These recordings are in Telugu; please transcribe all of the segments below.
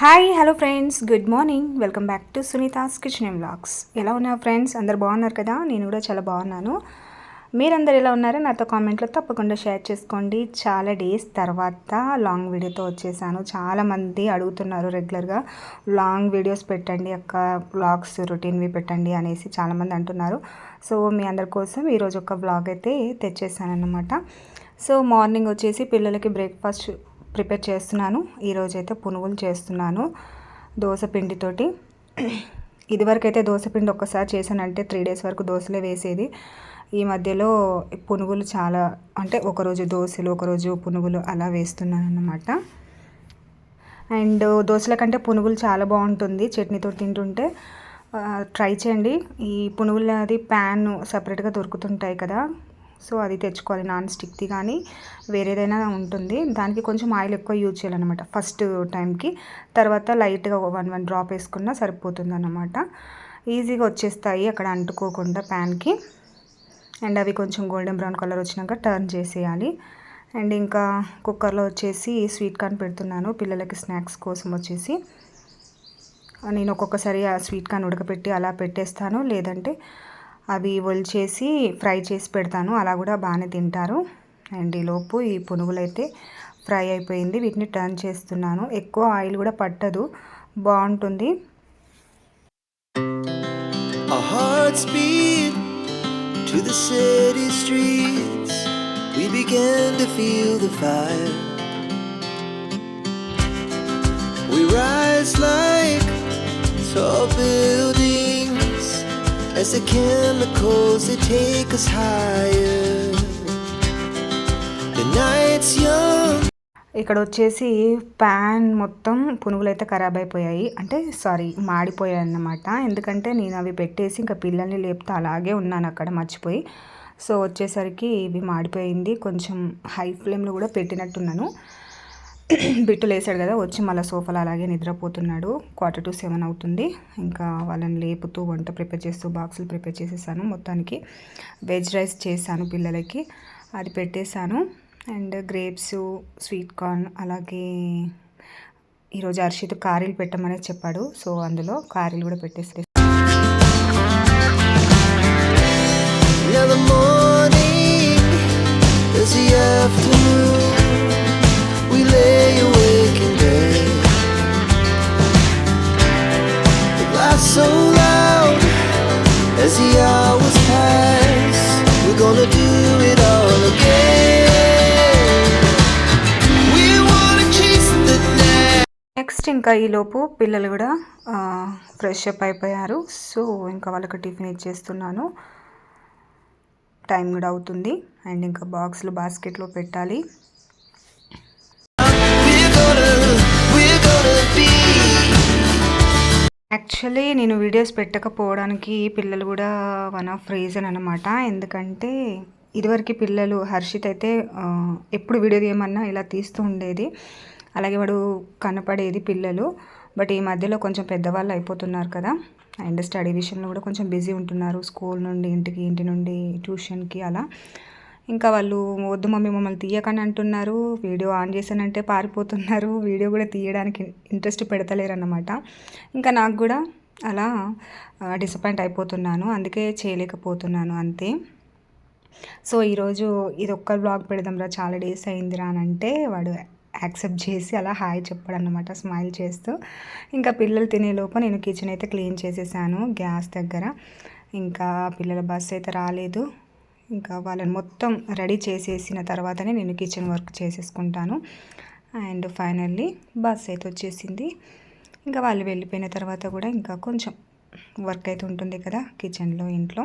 Hi hello friends good morning welcome back to Sunitha's kitchen vlogs ఎలా ఉన్నారు ఫ్రెండ్స్ అందరు బాగున్నారు కదా? నేను కూడా చాలా బాగున్నాను. మీరందరు ఎలా ఉన్నారో? నాతో కామెంట్లో తప్పకుండా షేర్ చేసుకోండి. చాలా డేస్ తర్వాత లాంగ్ వీడియోతో వచ్చేసాను. చాలామంది అడుగుతున్నారు రెగ్యులర్గా లాంగ్ వీడియోస్ పెట్టండి అక్క వ్లాగ్స్ రొటీన్వి పెట్టండి అనేసి చాలామంది అంటున్నారు. సో మీ అందరి కోసం ఈరోజు ఒక వ్లాగ్ అయితే తెచ్చేసాను అనమాట సో మార్నింగ్ వచ్చేసి పిల్లలకి బ్రేక్ఫాస్ట్ ప్రిపేర్ చేస్తున్నాను. ఈరోజు అయితే పునుగులు చేస్తున్నాను దోశ పిండితోటి. ఇదివరకైతే దోశ పిండి ఒక్కసారి చేశానంటే త్రీ డేస్ వరకు దోశలే వేసేది. ఈ మధ్యలో పునుగులు చాలా అంటే ఒకరోజు దోశలు ఒకరోజు పునుగులు అలా వేస్తున్నాను అన్నమాట అండ్ దోశల కంటే పునుగులు చాలా బాగుంటుంది చట్నీతో తింటుంటే. ట్రై చేయండి. ఈ పునుగులు అది ప్యాన్ సపరేట్గా దొరుకుతుంటాయి కదా. సో అది తెచ్చుకోవాలి నాన్ స్టిక్ది కానీ వేరేదైనా ఉంటుంది. దానికి కొంచెం ఆయిల్ ఎక్కువ యూజ్ చేయాలన్నమాట ఫస్ట్ టైంకి. తర్వాత లైట్గా వన్ వన్ డ్రాప్ వేసుకున్నా సరిపోతుంది అన్నమాట ఈజీగా వచ్చేస్తాయి అక్కడ అంటుకోకుండా ప్యాన్కి. అండ్ అవి కొంచెం గోల్డెన్ బ్రౌన్ కలర్ వచ్చినాక టర్న్ చేసేయాలి. అండ్ ఇంకా కుక్కర్లో వచ్చేసి స్వీట్ కార్న్ పెడుతున్నాను పిల్లలకి స్నాక్స్ కోసం వచ్చేసి. నేను ఒక్కొక్కసారి ఆ స్వీట్ కార్న్ ఉడకపెట్టి అలా పెట్టేస్తాను. లేదంటే అవి ఒలిచేసి ఫ్రై చేసి పెడతాను. అలా కూడా బాగానే తింటారు. అండ్ ఈలోపు ఈ పునుగులు అయితే ఫ్రై అయిపోయింది. వీటిని టర్న్ చేస్తున్నాను. ఎక్కువ ఆయిల్ కూడా పట్టదు. బాగుంటుంది. To the city streets. We began to feel the fire. We rise like tall buildings. As the chemicals they take us higher. The night's young. ఇక్కడ వచ్చేసి ప్యాన్ మొత్తం పునుగులు అయితే ఖరాబ్ అయిపోయాయి. అంటే సారీ మాడిపోయాయి అన్నమాట. ఎందుకంటే నేను అవి పెట్టేసి ఇంకా పిల్లల్ని లేపుతా అలాగే ఉన్నాను అక్కడ మర్చిపోయి. సో వచ్చేసరికి ఇవి మాడిపోయింది. కొంచెం హై ఫ్లేమ్లో కూడా పెట్టినట్టున్నాను. బిట్టు వేసాడు కదా వచ్చి మళ్ళీ సోఫాలో అలాగే నిద్రపోతున్నాడు. క్వార్టర్ టు సెవెన్ అవుతుంది. ఇంకా వాళ్ళని లేపుతూ వంట ప్రిపేర్ చేస్తూ బాక్సులు ప్రిపేర్ చేసేసాను. మొత్తానికి వెజ్ రైస్ చేశాను పిల్లలకి. అది పెట్టేశాను. అండ్ గ్రేప్స్ స్వీట్ కార్న్ అలాగే ఈరోజు అర్షిత్ కారీలు పెట్టమనే చెప్పాడు. సో అందులో కారీలు కూడా పెట్టేసి so loud as the hours pass. We're gonna do it all again. We wanna chase the night. Next ఇంకా ఈలోపు పిల్లలు కూడా ఫ్రెష్ అప్ అయిపోయారు సో ఇంకా వాళ్ళకి టిఫిన్ ఇచ్చేస్తున్నాను టైం కూడా అవుతుంది అండ్ ఇంకా బాక్స్లు బాస్కెట్లో పెట్టాలి యాక్చువల్లీ నేను వీడియోస్ పెట్టకపోవడానికి పిల్లలు కూడా వన్ ఆఫ్ రీజన్ అనమాట ఎందుకంటే ఇదివరకు పిల్లలు హర్షిత్ అయితే ఎప్పుడు వీడియో తీయమన్నా ఇలా తీస్తూ ఉండేది. అలాగే వాడు కనపడేది పిల్లలు. బట్ ఈ మధ్యలో కొంచెం పెద్దవాళ్ళు అయిపోతున్నారు కదా. అండ్ స్టడీ విషయంలో కూడా కొంచెం బిజీ ఉంటున్నారు. స్కూల్ నుండి ఇంటికి ఇంటి నుండి ట్యూషన్కి అలా. ఇంకా వాళ్ళు వద్దు మమ్మీ మమ్మల్ని తీయకని అంటున్నారు. వీడియో ఆన్ చేశానంటే పారిపోతున్నారు. వీడియో కూడా తీయడానికి ఇంట్రెస్ట్ పెడతలేరు అన్నమాట ఇంకా నాకు కూడా అలా డిసప్పాయింట్ అయిపోతున్నాను. అందుకే చేయలేకపోతున్నాను అంతే. సో ఈరోజు ఇది ఒక్క బ్లాగ్ పెడదాంరా చాలా డేస్ అయిందిరా అని అంటే వాడు యాక్సెప్ట్ చేసి అలా హాయ్ చెప్పాడు అనమాట స్మైల్ చేస్తూ. ఇంకా పిల్లలు తినేలోపు నేను కిచెన్ అయితే క్లీన్ చేసేసాను గ్యాస్ దగ్గర. ఇంకా పిల్లల బస్సు అయితే రాలేదు. ఇంకా వాళ్ళని మొత్తం రెడీ చేసేసిన తర్వాతనే నేను కిచెన్ వర్క్ చేసేసుకుంటాను. అండ్ ఫైనల్లీ బస్ అయితే వచ్చేసింది. ఇంకా వాళ్ళు వెళ్ళిపోయిన తర్వాత కూడా ఇంకా కొంచెం వర్క్ అయితే ఉంటుంది కదా కిచెన్లో ఇంట్లో.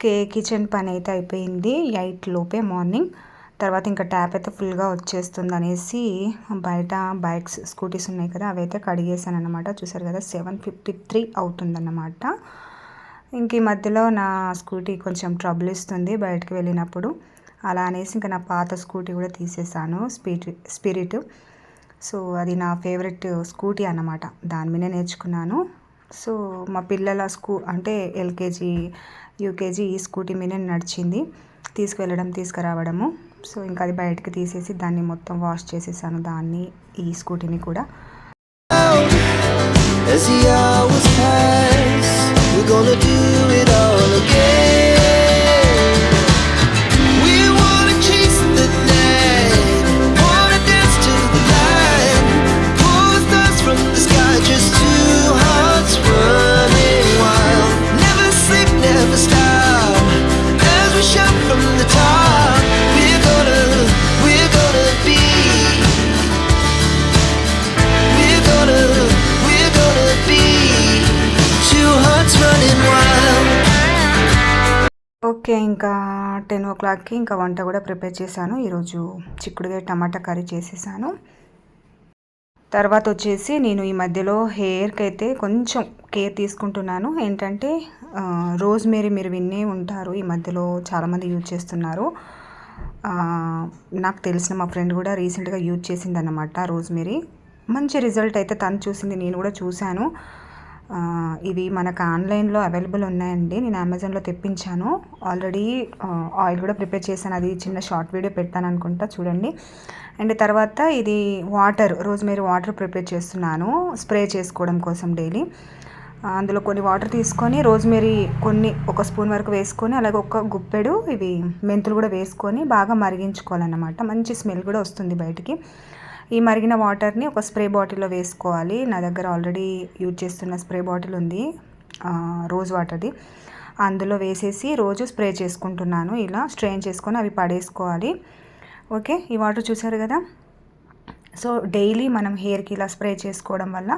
Okay kitchen పని అయితే అయిపోయింది. ఎయిట్ లోపే మార్నింగ్. తర్వాత ఇంకా ట్యాప్ అయితే ఫుల్గా వచ్చేస్తుంది అనేసి బయట బైక్స్ స్కూటీస్ ఉన్నాయి కదా అవి అయితే కడిగేసాను అనమాట చూసారు కదా సెవెన్ ఫిఫ్టీ త్రీ అవుతుందన్నమాట. ఇంక ఈ మధ్యలో నా స్కూటీ కొంచెం ట్రబుల్ ఇస్తుంది బయటకు వెళ్ళినప్పుడు. అలా అనేసి ఇంకా నా పాత స్కూటీ కూడా తీసేసాను స్పీడ్ స్పిరిట్. సో అది నా ఫేవరెట్ స్కూటీ అన్నమాట. దాని మీద నేర్చుకున్నాను. సో మా పిల్లల స్కూ అంటే ఎల్కేజీ యూకేజీ ఈ స్కూటీ మీద నడిచింది. తీసుకువెళ్ళడం తీసుకురావడము. సో ఇంకా అది బయటకు తీసేసి దాన్ని మొత్తం వాష్ చేసేసాను దాన్ని ఈ స్కూటీని కూడా. As the hours pass, we're gonna do it all again. Okay ఇంకా టెన్ ఓ క్లాక్కి ఇంకా వంట కూడా ప్రిపేర్ చేశాను. ఈరోజు చిక్కుడుగా టమాటా కర్రీ చేసేసాను. తర్వాత వచ్చేసి నేను ఈ మధ్యలో హెయిర్కి అయితే కొంచెం కేర్ తీసుకుంటున్నాను. ఏంటంటే రోజ్ మేరీ మీరు విన్నే ఉంటారు. ఈ మధ్యలో చాలామంది యూజ్ చేస్తున్నారు. నాకు తెలిసిన మా ఫ్రెండ్ కూడా రీసెంట్గా యూజ్ చేసిందన్నమాట రోజ్ మేరీ మంచి రిజల్ట్ అయితే తను చూసింది నేను కూడా చూశాను. ఇవి మనకు ఆన్లైన్లో అవైలబుల్ ఉన్నాయండి. నేను అమెజాన్లో తెప్పించాను. ఆల్రెడీ ఆయిల్ కూడా ప్రిపేర్ చేశాను. అది చిన్న షార్ట్ వీడియో పెట్టాను అనుకుంటా చూడండి. అండ్ తర్వాత ఇది వాటర్ రోజు మీరు వాటర్ ప్రిపేర్ చేస్తున్నాను స్ప్రే చేసుకోవడం కోసం డైలీ. అందులో కొన్ని వాటర్ తీసుకొని రోజ్మేరీ కొన్ని ఒక స్పూన్ వరకు వేసుకొని అలాగే ఒక గుప్పెడు ఇవి మెంతులు కూడా వేసుకొని బాగా మరిగించుకోవాలన్నమాట. మంచి స్మెల్ కూడా వస్తుంది బయటికి. ఈ మరిగిన వాటర్ని ఒక స్ప్రే బాటిల్లో వేసుకోవాలి. నా దగ్గర ఆల్రెడీ యూజ్ చేస్తున్న స్ప్రే బాటిల్ ఉంది. రోజ్ వాటర్ది. అందులో వేసేసి రోజు స్ప్రే చేసుకుంటున్నాను. ఇలా స్ట్రెయిన్ చేసుకొని అవి పడేసుకోవాలి. ఓకే ఈ వాటర్ చూసారు కదా? సో డైలీ మనం హెయిర్కి ఇలా స్ప్రే చేసుకోవడం వల్ల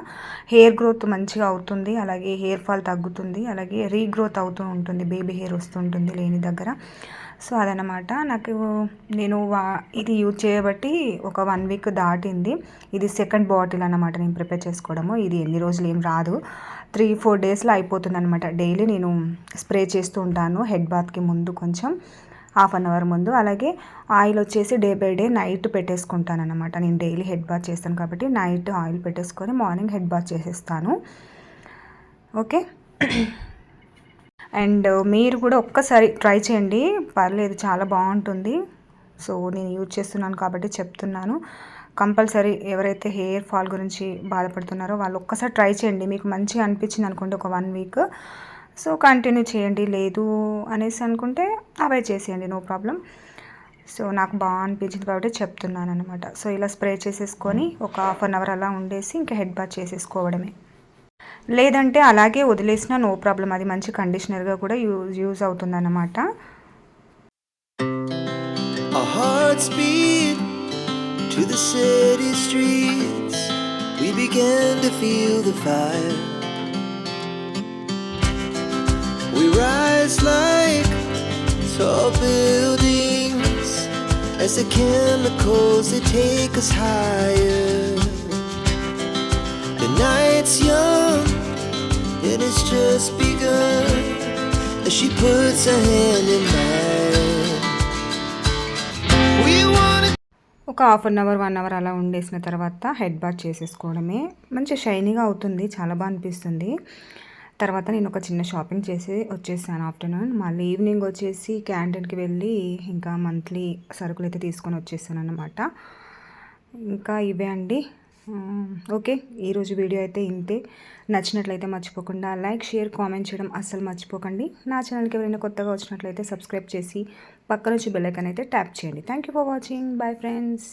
హెయిర్ గ్రోత్ మంచిగా అవుతుంది. అలాగే హెయిర్ ఫాల్ తగ్గుతుంది. అలాగే రీగ్రోత్ అవుతూ ఉంటుంది. బేబీ హెయిర్ వస్తుంటుంది లేని దగ్గర. సో అదనమాట నాకు నేను వా ఇది యూజ్ చేయబట్టి ఒక వన్ వీక్ దాటింది. ఇది సెకండ్ బాటిల్ అనమాట నేను ప్రిపేర్ చేసుకోవడము. ఇది ఎన్ని రోజులు ఏం రాదు. త్రీ ఫోర్ డేస్లో అయిపోతుంది అనమాట డైలీ నేను స్ప్రే చేస్తూ ఉంటాను. హెడ్ బాత్కి ముందు కొంచెం హాఫ్ అన్ అవర్ ముందు. అలాగే ఆయిల్ వచ్చేసి డే బై డే నైట్ పెట్టేసుకుంటాను అనమాట నేను డైలీ హెడ్ బాత్ చేస్తాను కాబట్టి నైట్ ఆయిల్ పెట్టేసుకొని మార్నింగ్ హెడ్ బాత్ చేసేస్తాను. ఓకే? అండ్ మీరు కూడా ఒక్కసారి ట్రై చేయండి. పర్లేదు చాలా బాగుంటుంది. సో నేను యూజ్ చేస్తున్నాను కాబట్టి చెప్తున్నాను. కంపల్సరీ ఎవరైతే హెయిర్ ఫాల్ గురించి బాధపడుతున్నారో వాళ్ళు ఒక్కసారి ట్రై చేయండి. మీకు మంచిగా అనిపించింది అనుకోండి ఒక వన్ వీక్. సో కంటిన్యూ చేయండి. లేదు అనేసి అనుకుంటే అవాయిడ్ చేసేయండి. No problem. సో నాకు బాగా అనిపించింది కాబట్టి చెప్తున్నాను అనమాట సో ఇలా స్ప్రే చేసేసుకొని ఒక హాఫ్ అన్ అవర్ అలా ఉండేసి ఇంకా హెడ్ బాత్ చేసేసుకోవడమే. లేదంటే అలాగే వదిలేసినా నో ప్రాబ్లం అది మంచి కండిషనర్గా కూడా యూజ్ యూజ్ అవుతుందన్నమాట Our to the city streets. We began to feel the fire. We rise like tall buildings as the chemicals they take us higher. The night's young and it's just begun. As she puts her hand in mine. We wanna ఒక half an hour one hour అలా ఉండేసిన తర్వాత హెడ్ బాత్ చేసేసుకోవడమే. మంచి షైనీగా అవుతుంది చాలా బాగా అనిపిస్తుంది. తర్వాత నేను ఒక చిన్న షాపింగ్ చేసి వచ్చేసాను ఆఫ్టర్నూన్ మళ్ళీ ఈవినింగ్ వచ్చేసి క్యాంటీన్కి వెళ్ళి ఇంకా మంత్లీ సరుకులు అయితే తీసుకొని వచ్చేసాను అనమాట ఇంకా ఇవే అండి. ఓకే ఈరోజు వీడియో అయితే ఇంతే. నచ్చినట్లయితే మర్చిపోకుండా లైక్ షేర్ కామెంట్ చేయడం అస్సలు మర్చిపోకండి. నా ఛానల్కి ఎవరైనా కొత్తగా వచ్చినట్లయితే సబ్స్క్రైబ్ చేసి పక్క నుంచి బెల్లైకన్ అయితే ట్యాప్ చేయండి. Thank you for watching bye friends